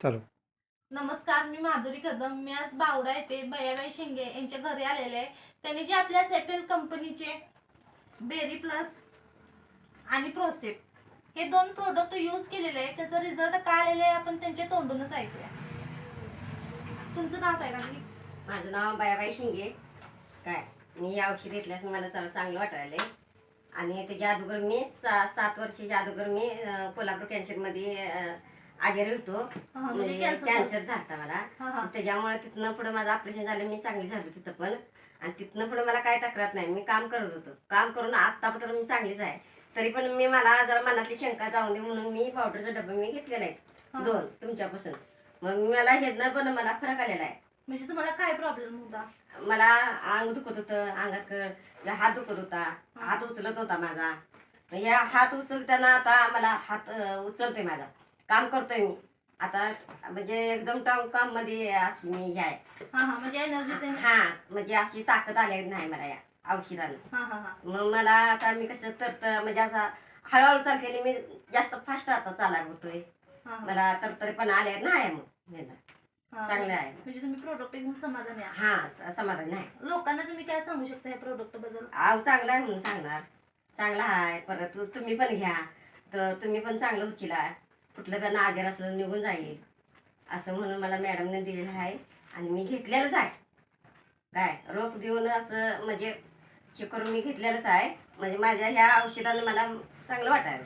चालू. नमस्कार मी माधुरी कदम. मी आज बावडा येथे बयाबाई शिंगे यांच्या घरी आलेले आहे. त्यांनी जे आपल्या सेफेल कंपनीचे बेरी प्लस आणि प्रोसेप हे दोन प्रोडक्ट यूज केलेले आहे. त्याचा रिझल्ट काय आलेला आहे आपण त्यांच्या तोंडूनच ऐकूया. तुमचं नाव काय का? माझं नाव बायाबाई शिंगे. काय? मी या औषध घेतल्यास मला जरा चांगलं वाटायला आणि त्याच्या अगोदर मी सा सात वर्षाच्या अगोदर मी अं, कोल्हापूर कॅन्सरमध्ये आजारी होतो. हा, म्हणजे म्हणजे कॅन्सर कॅन्सर झालता मला. हा हा. त्याच्यामुळे तिथनं पुढे माझं ऑपरेशन झालं मी चांगली झाली तिथं पण. आणि तिथनं पुढे मला काय तक्रार नाही. मी काम करत होतो. काम करून आत्तापर्यंत मी चांगलीच आहे. तरी पण मी मला जरा मनातली शंका जाऊ नये म्हणून मी पावडरचा डबा मी घेतलेला हा. आहे दोन तुमच्यापासून. मग मला हेदनं पण मला फरक आलेला आहे. म्हणजे तुम्हाला काय प्रॉब्लेम होता? मला अंग दुखत होतं अंगात हात दुखत होता. हात उचलत होता माझा. या हात उचलताना आता मला हात अं, उचलतोय माझा. काम करतोय मी आता म्हणजे एकदम टांग काममध्ये अशी मी हे आहे. हा हा म्हणजे एनर्जी हा म्हणजे अशी ताकद आली नाही मला या औषधानं. हा हा हा. मग मला आता मी कसं तर म्हणजे असा हळूहळू चालते आणि मी जास्त फास्ट आता चालाय होतोय हा हा. मला तरतरी पण आले नाही मग. हे ना. हा. चांगलं आहे. म्हणजे तुम्ही प्रोडक्ट घेऊन समाधानी आहात. हा स- समाधान नाही लोकांना तुम्ही काय सांगू शकता या प्रोडक्टबद्दल? आव चांगला आहे म्हणून सांगणार. चांगला आहे. परत तुम्ही पण घ्या. तर तुम्ही पण चांगलं उचिला. कुठलं पण आजार असलं निघून जाईल. असं म्हणून मला मॅडमने दिलेलं आहे. आणि मी घेतलेलंच आहे. काय रोप देऊन असं म्हणजे हे करून मी घेतलेलंच आहे. म्हणजे माझ्या ह्या औषधानं मला चांगलं वाटायला